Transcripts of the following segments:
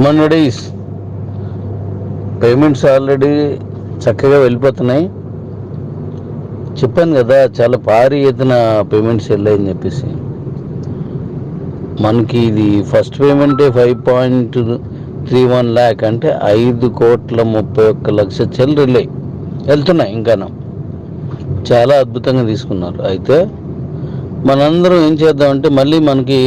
Good morning డీస్ payments already చక్కగా వెళ్ళిపోతున్నాయి. చెప్పాను కదా చాలా భారీ ఎత్తున పేమెంట్స్ వెళ్ళాయని చెప్పేసి. మనకి ఇది first పేమెంటే five point three one lakh అంటే ఐదు కోట్ల ముప్పై ఒక్క లక్ష చెల్లు వెళ్తున్నాయి ఇంకాను. చాలా అద్భుతంగా తీసుకున్నారు. అయితే మనందరం ఏం చేద్దామంటే మళ్ళీ మనకి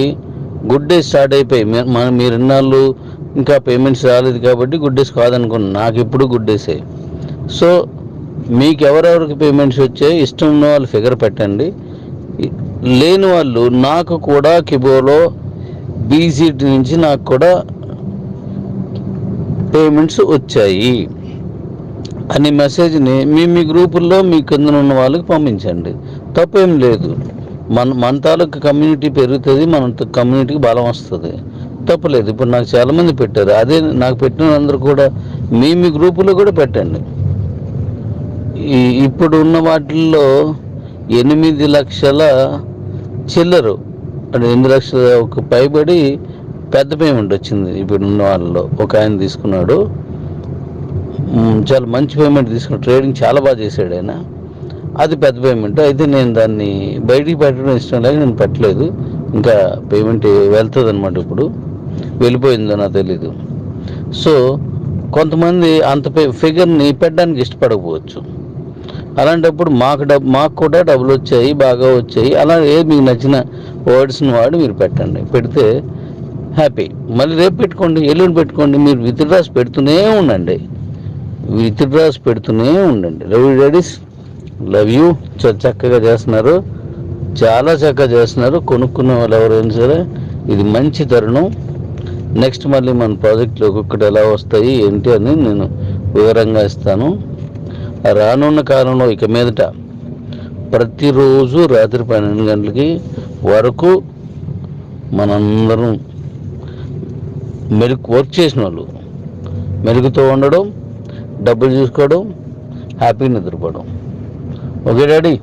గుడ్ డే స్టార్ట్ అయిపోయి మన మీరు ఇన్నాళ్ళు ఇంకా పేమెంట్స్ రాలేదు కాబట్టి గుడ్ డేస్ కాదనుకున్నాను నాకు ఇప్పుడు గుడ్ డేసే సో మీకు ఎవరెవరికి పేమెంట్స్ వచ్చాయి? ఇష్టం ఉన్న వాళ్ళు ఫిగర్ పెట్టండి. లేని వాళ్ళు నాకు కూడా కిబోలో బీసీటీ నుంచి నాకు కూడా పేమెంట్స్ వచ్చాయి. అనే మెసేజ్ని మీ మీ గ్రూపుల్లో మీ కింద ఉన్న వాళ్ళకి పంపించండి. తప్పేం లేదు. మన మన తాలూకు కమ్యూనిటీ పెరుగుతుంది మన కమ్యూనిటీకి బలం వస్తుంది. తప్పలేదు ఇప్పుడు నాకు చాలామంది పెట్టారు. అదే నాకు పెట్టిన అందరూ కూడా మీ మీ గ్రూపులో కూడా పెట్టండి. ఈ ఇప్పుడు ఉన్న వాటిల్లో ఎనిమిది లక్షల చిల్లరు అంటే ఎనిమిది లక్షల ఒక పైబడి పెద్ద పేమెంట్ వచ్చింది ఇప్పుడు ఉన్న వాళ్ళలో. ఒక ఆయన తీసుకున్నాడు. చాలా మంచి పేమెంట్ తీసుకున్నాడు. ట్రేడింగ్ చాలా బాగా చేశాడు ఆయన. అది పెద్ద పేమెంట్ అయితే నేను దాన్ని బయటికి పెట్టడం ఇష్టం లేక నేను పెట్టలేదు. ఇంకా పేమెంట్ వెళ్తుంది అనమాట ఇప్పుడు. వెళ్ళిపోయిందో నాకు తెలీదు. సో కొంతమంది అంత ఫిగర్ని పెట్టడానికి ఇష్టపడకపోవచ్చు. అలాంటప్పుడు మాకు డబ్బు మాకు కూడా డబ్బులు వచ్చాయి బాగా వచ్చాయి. అలా ఏది మీకు నచ్చిన వర్డ్స్ని వాడి మీరు పెట్టండి. పెడితే హ్యాపీ. మళ్ళీ రేపు పెట్టుకోండి ఎల్లుండి పెట్టుకోండి మీరు విత్డ్రాస్ పెడుతూనే ఉండండి. విత్డ్రాస్ పెడుతూనే ఉండండి. Love you daddies. Love you. చక్కగా చేస్తున్నారు. చాలా చక్కగా చేస్తున్నారు. కొనుక్కునే వాళ్ళు ఎవరైనా సరే ఇది మంచి తరుణం. నెక్స్ట్ మళ్ళీ మన ప్రాజెక్టులు ఒక్కొక్కటి ఎలా వస్తాయి ఏంటి అని నేను వివరంగా ఇస్తాను. రానున్న కాలంలో ఇక మీదట ప్రతిరోజు రాత్రి పన్నెండు గంటలకి వరకు మనందరం మెరుగు వర్క్ చేసిన వాళ్ళు మెరుగుతో ఉండడం డబ్బులు చూసుకోవడం హ్యాపీ నిద్రపోవడం. Okay daddy?